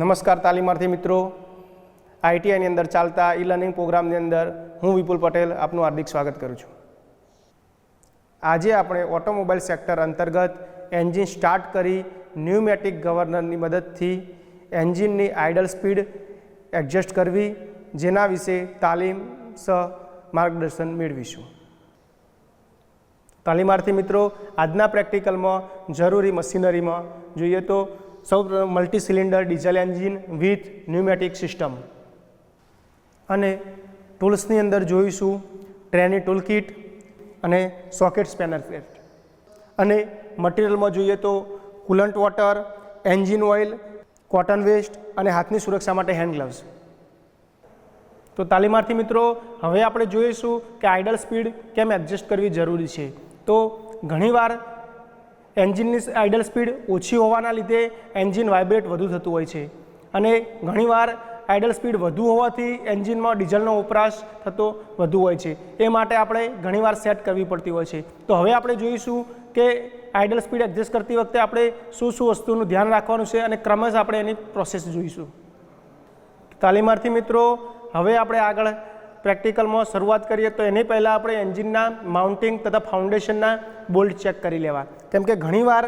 નમસ્કાર તાલીમાર્થી મિત્રો. આઈટીઆઈની અંદર ચાલતા ઈ લર્નિંગ પ્રોગ્રામની અંદર હું વિપુલ પટેલ આપનું હાર્દિક સ્વાગત કરું છું. આજે આપણે ઓટોમોબાઈલ સેક્ટર અંતર્ગત એન્જિન સ્ટાર્ટ કરી ન્યુમેટિક ગવર્નરની મદદથી એન્જિનની આઇડલ સ્પીડ એડજસ્ટ કરવી, જેના વિશે તાલીમ સહ માર્ગદર્શન મેળવીશું. તાલીમાર્થી મિત્રો, આજના પ્રેક્ટિકલમાં જરૂરી મશીનરીમાં જોઈએ તો સૌ multi cylinder diesel engine with pneumatic system અને ટૂલ્સની અંદર જોઈશું ટ્રેની ટૂલ કિટ અને સોકેટ સ્પેનર સેટ અને મટીરિયલમાં જોઈએ તો coolant water engine oil cotton waste અને હાથની સુરક્ષા માટે હેન્ડ ગ્લવ્સ તો તાલીમાર્થી મિત્રો, હવે આપણે જોઈશું કે આઇડલ સ્પીડ કેમ એડજસ્ટ કરવી જરૂરી છે. તો ઘણીવાર એન્જિનની આઇડલ સ્પીડ ઓછી હોવાના લીધે એન્જિન વાઇબ્રેટ વધુ થતું હોય છે. અને ઘણીવાર આઇડલ સ્પીડ વધુ હોવાથી એન્જિનમાં ડીઝલનો વપરાશ થતો વધુ હોય છે. એ માટે આપણે ઘણીવાર સેટ કરવી પડતી હોય છે. તો હવે આપણે જોઈશું કે આઇડલ સ્પીડ એડજસ્ટ કરતી વખતે આપણે શું શું વસ્તુનું ધ્યાન રાખવાનું છે અને ક્રમશ આપણે એની પ્રોસેસ જોઈશું. તાલીમાર્થી મિત્રો, હવે આપણે આગળ પ્રેક્ટિકલમાં શરૂઆત કરીએ તો એની પહેલાં આપણે એન્જિનના માઉન્ટિંગ તથા ફાઉન્ડેશનના બોલ્ટ ચેક કરી લેવા. કેમ કે ઘણીવાર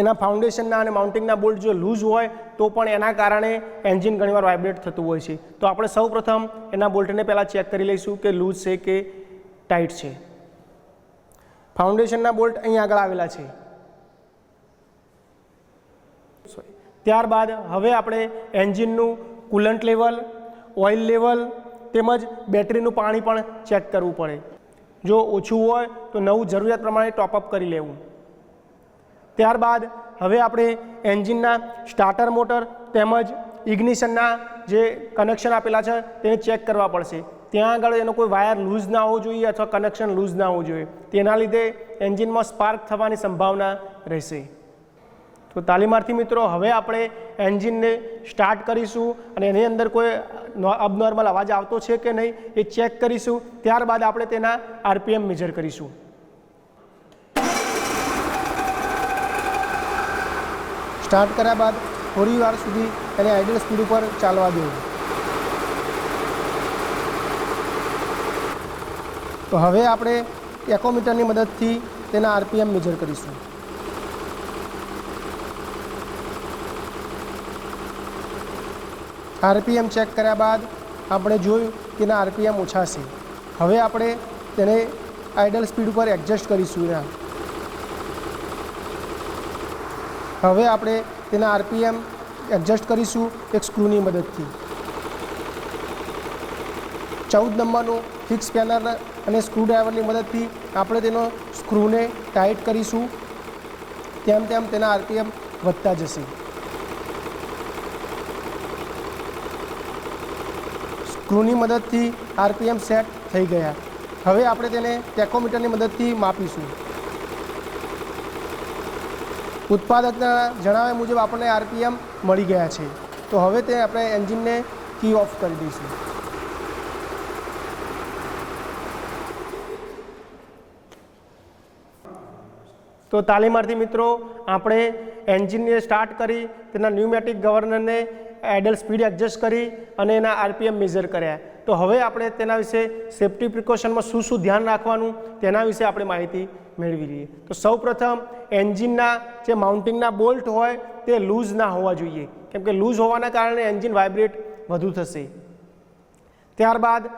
એના ફાઉન્ડેશનના અને માઉન્ટિંગના બોલ્ટ જો લૂઝ હોય તો પણ એના કારણે એન્જિન ઘણીવાર વાઇબ્રેટ થતું હોય છે. તો આપણે સૌ પ્રથમ એના બોલ્ટને પહેલાં ચેક કરી લઈશું કે લૂઝ છે કે ટાઈટ છે. ફાઉન્ડેશનના બોલ્ટ અહીં આગળ આવેલા છે. ત્યારબાદ હવે આપણે એન્જિનનું કુલન્ટ લેવલ, ઓઇલ લેવલ તેમજ બેટરીનું પાણી પણ ચેક કરવું પડે. જો ઓછું હોય તો નવું જરૂરિયાત પ્રમાણે ટોપઅપ કરી લેવું. ત્યારબાદ હવે આપણે એન્જિનના સ્ટાર્ટર મોટર તેમજ ઇગ્નિશનના જે કનેક્શન આપેલા છે તેને ચેક કરવા પડશે. ત્યાં આગળ એનો કોઈ વાયર લૂઝ ના હોવો જોઈએ અથવા કનેક્શન લૂઝ ના હોવું જોઈએ. તેના લીધે એન્જિનમાં સ્પાર્ક થવાની સંભાવના રહેશે. તો તાલીમાર્થી મિત્રો, હવે આપણે એન્જિનને સ્ટાર્ટ કરીશું અને એની અંદર કોઈ અબનોર્મલ અવાજ આવતો છે કે નહીં એ ચેક કરીશું. ત્યારબાદ આપણે તેના આરપીએમ મેજર કરીશું. સ્ટાર્ટ કર્યા બાદ થોડી વાર સુધી એને આઈડિયલ સ્પીડ ઉપર ચાલવા દેવું તો હવે આપણે એકોમીટરની મદદથી તેના આરપીએમ મેજર કરીશું. આરપીએમ ચેક કર્યા બાદ આપણે જોયું કે એના આરપીએમ ઓછા છે. હવે આપણે તેને આઇડલ સ્પીડ ઉપર એડજસ્ટ કરીશું એના. હવે આપણે તેના આરપીએમ એડજસ્ટ કરીશું એક સ્ક્રૂની મદદથી. ચૌદ નંબરનું ફિક્સ પેનર અને સ્ક્રૂડ્રાઈવરની મદદથી આપણે તેનો સ્ક્રૂને ટાઈટ કરીશું. તેમ તેમ તેના આરપીએમ વધતા જશે. સ્ક્રૂની મદદથી આરપીએમ સેટ થઈ ગયા. હવે આપણે તેને ટેકોમીટરની મદદથી માપીશું. ઉત્પાદકના જણાવ્યા મુજબ આપણને આરપીએમ મળી ગયા છે. તો હવે તે આપણે એન્જિનને કી ઓફ કરી દઈશું. તો તાલીમાર્થી મિત્રો, આપણે એન્જિનને સ્ટાર્ટ કરી, તેના ન્યુમેટિક ગવર્નરને એડલ સ્પીડ એડજસ્ટ કરી અને એના આરપીએમ મેઝર કર્યા. તો હવે આપણે તેના વિશે સેફ્ટી પ્રિકોશનમાં શું શું ધ્યાન રાખવાનું, તેના વિશે આપણે માહિતી મેળવી લઈએ. તો સૌપ્રથમ, એન્જિનના જે માઉન્ટિંગના બોલ્ટ હોય, તે લૂઝ ના હોવા જોઈએ. કેમ કે લૂઝ હોવાના કારણે એન્જિન વાઇબ્રેટ વધુ થશે. ત્યારબાદ,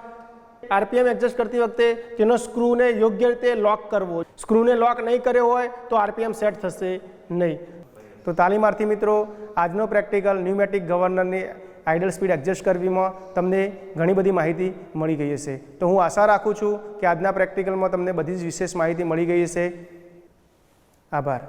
આરપીએમ એડજસ્ટ કરતી વખતે તેનો સ્ક્રૂને યોગ્ય રીતે લોક કરવો. સ્ક્રૂને લોક નહીં કર્યો હોય, તો આરપીએમ સેટ થશે નહીં. તો તાલીમાર્થી મિત્રો, આજનો પ્રેક્ટિકલ ન્યુમેટિક ગવર્નરની આઇડલ સ્પીડ એડજસ્ટ કરવીમાં તમને ઘણી બધી માહિતી મળી ગઈ હશે. તો હું આશા રાખું છું કે આજના પ્રેક્ટિકલમાં તમને બધી જ વિશેષ માહિતી મળી ગઈ હશે. આભાર.